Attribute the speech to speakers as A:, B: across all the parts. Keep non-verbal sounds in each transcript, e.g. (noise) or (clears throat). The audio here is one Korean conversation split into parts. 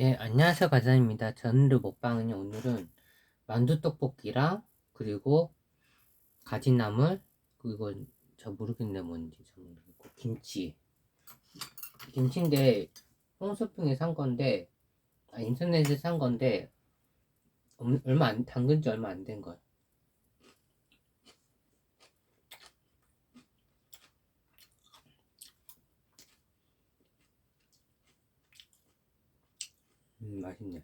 A: 예, 안녕하세요, 과장입니다. 저는 먹방은요, 오늘은 만두 떡볶이랑, 그리고 가지나물, 그리고 저 모르겠네, 뭔지 저 모르겠고, 김치. 김치인데, 홈쇼핑에 산 건데, 아, 인터넷에 산 건데, 얼- 얼마 안, 담근 지 얼마 안된거 음, 맛있네.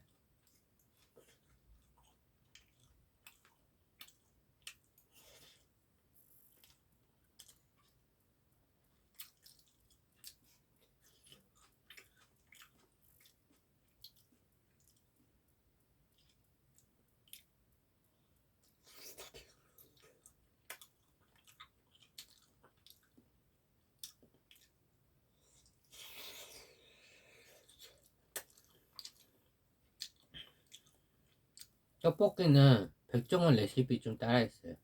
A: 떡볶이는 백종원 레시피 좀 따라했어요.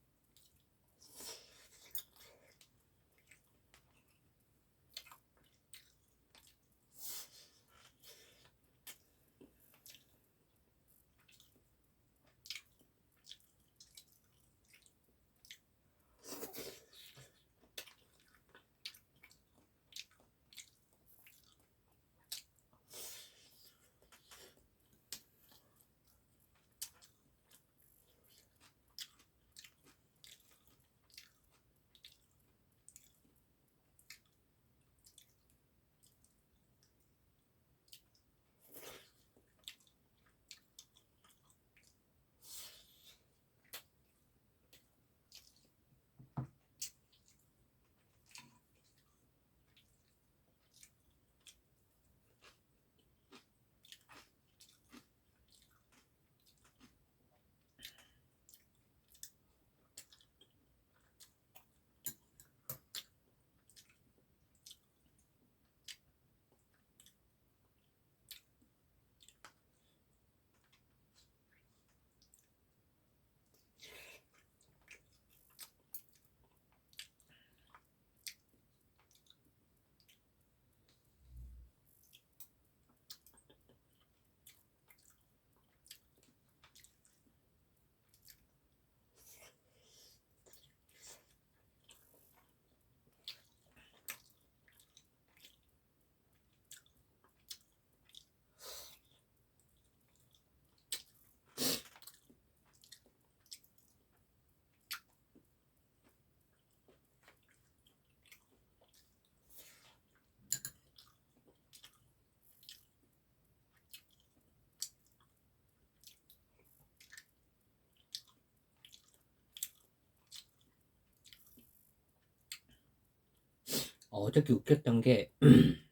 A: 어, 어저께 웃겼던 게, (clears throat)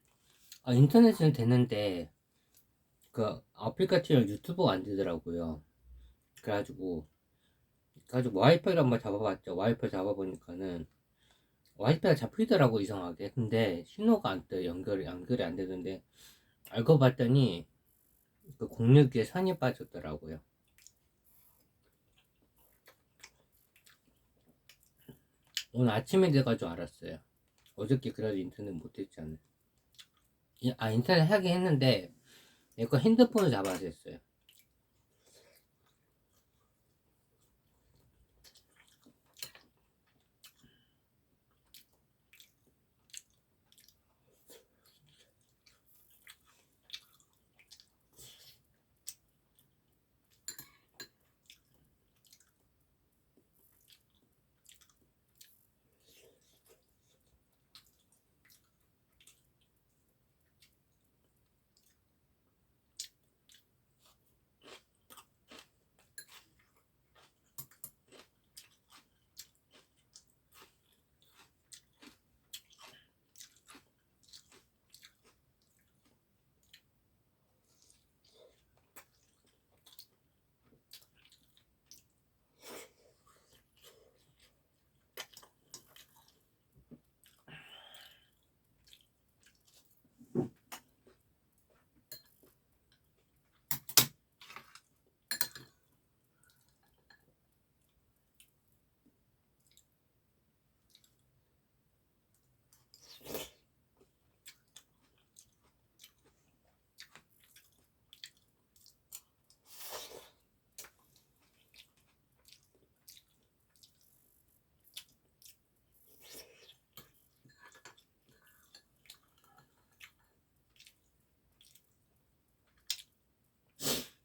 A: 아, 인터넷은 되는데, 그, 아플리케이션 유튜브가 안 되더라고요. 그래가지고, 그래가지고 와이파이를 한번 잡아봤죠. 와이파이 잡아보니까는, 와이파이가 잡히더라고, 이상하게. 근데, 신호가 안 떠요. 연결이, 연결이 안 되던데, 알고 봤더니, 그 공유기에 선이 빠졌더라고요. 오늘 아침에 돼가지고 알았어요. 어저께 그래도 인터넷 못했잖아요. 이- 아, 인터넷 하긴 했는데, 내 거 핸드폰을 잡아서 했어요.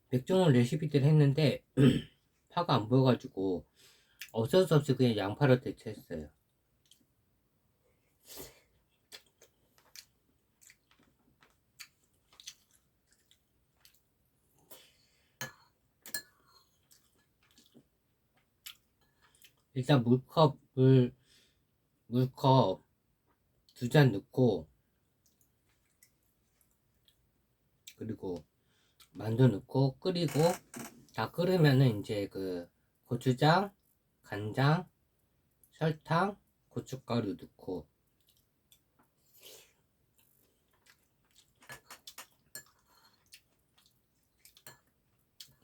A: 백종원 레시피들 했는데 (clears throat) 파가 안 보여가지고 어쩔 수 없이 그냥 양파로 대체했어요. 일단 물컵 물 물컵 두 잔 넣고 그리고 만두 넣고 끓이고 다 끓으면은 이제 그 고추장, 간장, 설탕, 고춧가루 넣고.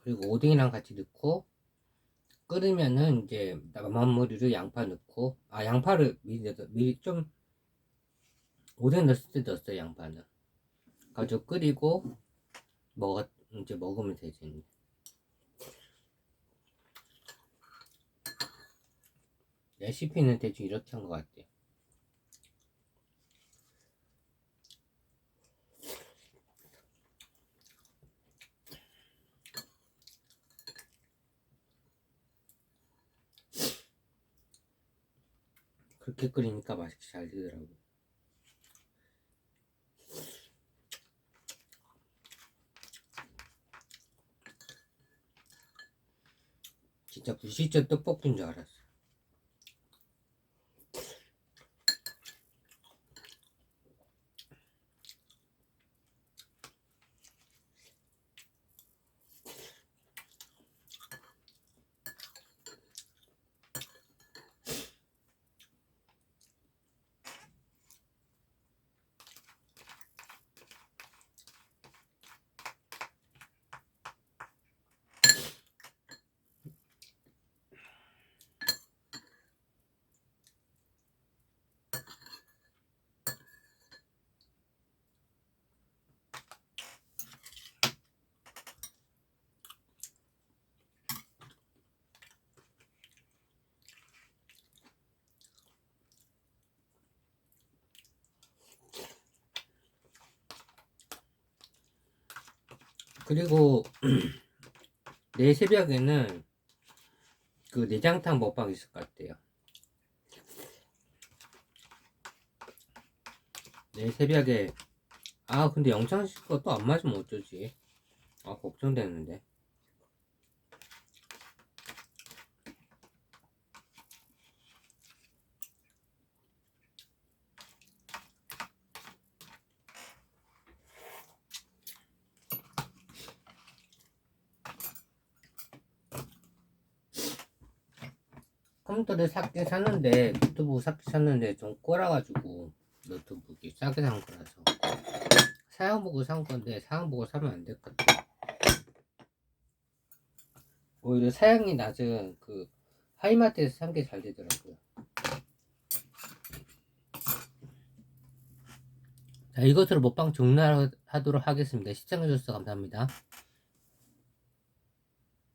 A: 그리고 오뎅이랑 같이 넣고 끓으면은 이제 마무리로 양파 넣고. 아 양파를 미리 넣어 미리 좀 오뎅 넣었을 때 넣었어요 양파는. 가지고 끓이고 먹어 이제 먹으면 되지 레시피는 대충 이렇게 한 것 같아요 그렇게 끓이니까 맛있게 잘 되더라고. 진짜 부시죠 떡볶이인 줄 알았어. 그리고 (clears throat) 내일 새벽에는 그 내장탕 먹방 있을 것 같아요. 내일 새벽에 아 근데 영창 씨가 또안 맞으면 어쩌지? 아 걱정되는데. 컴퓨터를 샀긴 샀는데 노트북 샀긴 샀는데 좀 꼬라가지고 노트북이 싸게 산 거라서 사양 보고 산 건데 사양 보고 사면 안 될 것 같아. 오히려 사양이 낮은 그 하이마트에서 산 게 잘 되더라고요. 자, 이것으로 먹방 종료하도록 하겠습니다. 시청해주셔서 감사합니다.